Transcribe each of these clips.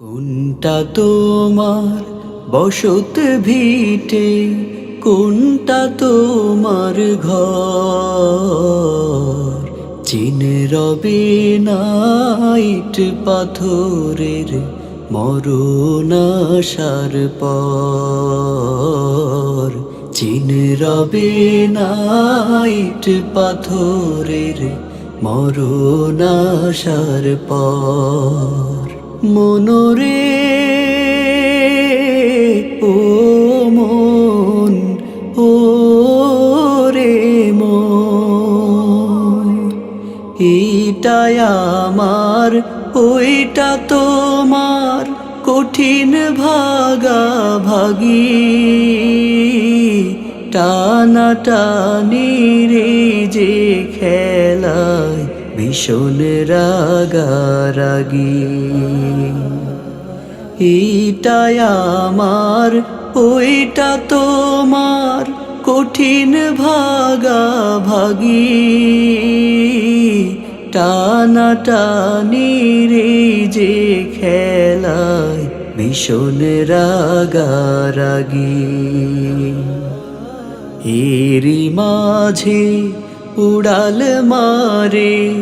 কোনটা তোমার বসত ভিটে? কোনটা তোমার ঘর? চিনে রবে নাইট পাথরের মরুনাশার পর। চিনে রবে নাইট পাথরের মরুনাশার পর। মনরে, ও মন, ও রে এইটাই আমার, ওইটা তোমার কঠিন ভাগা ভাগি। টানা টানি রে যে খেলায় ভীষণ রাগারাগি। এইটাই আমার, ওইটা তোমার কঠিন ভাগা ভাগি টানা টানি রে যে খেলায় ভীষণ রাগারাগি। এরি মাঝে উড়াল মারে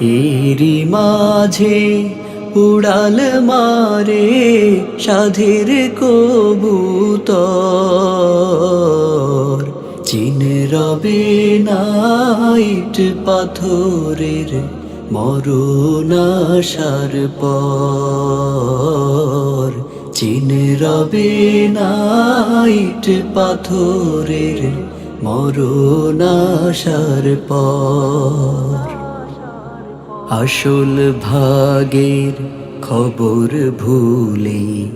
এরি মাঝে উড়াল মারে সাধের কবুতর। চিন রবে নাইট পাথরের মরুনাশার পর। চিন রবে নাইট পাথরের মরুনাশার পর আসল ভাগের খবর ভুলে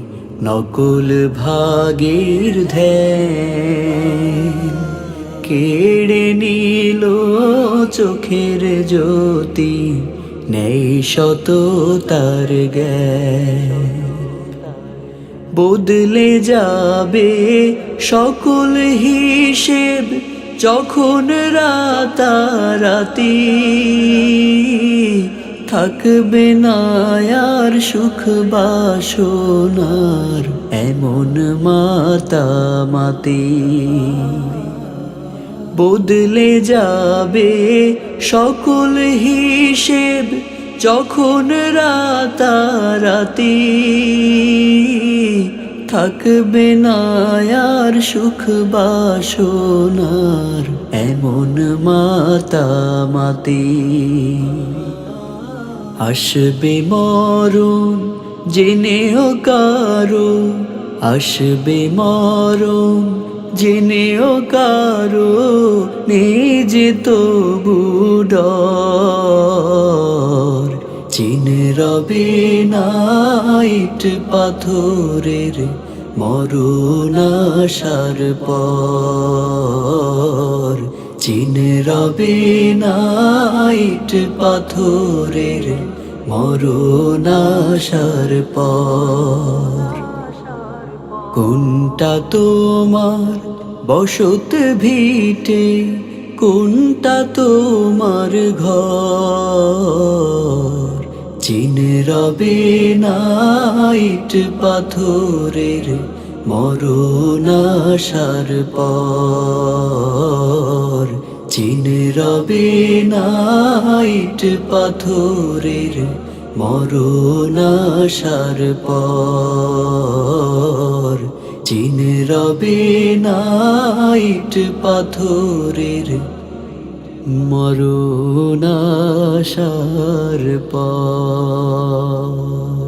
নকল ভাগের ধ্যান কেড়ে নিল চোখের জ্যোতি, নেই শত তার জ্ঞান। বদলে যাবে সকল হিসেব যখন রাতারাতি। থাকবে না আর সুখ বাসনার এমন মাতামাতি বদলে যাবে সকল হিসেব যখন রাতারাতি থাকবে না আর সুখ বাসনার এমন মাতামাতি আসবে মরণ, জেনেও কারও। আসবে মরণ, জেনেও কারও। নিজে তবু ডর। চিনে রবে নাইট পাথরের মরুনাশার পর। চিনে রবে নাইট পাথরের মরুনাশার পর। কোনটা তোমার বসত ভিটে, কোনটা তোমার ঘর? চিনে রবে নাইট পাথরের মরুনাশার পর। চিনে রবে নাইট পাথরের মরুনাশার পর। চিনে রবে নাইট পাথরের মরুনাশার পর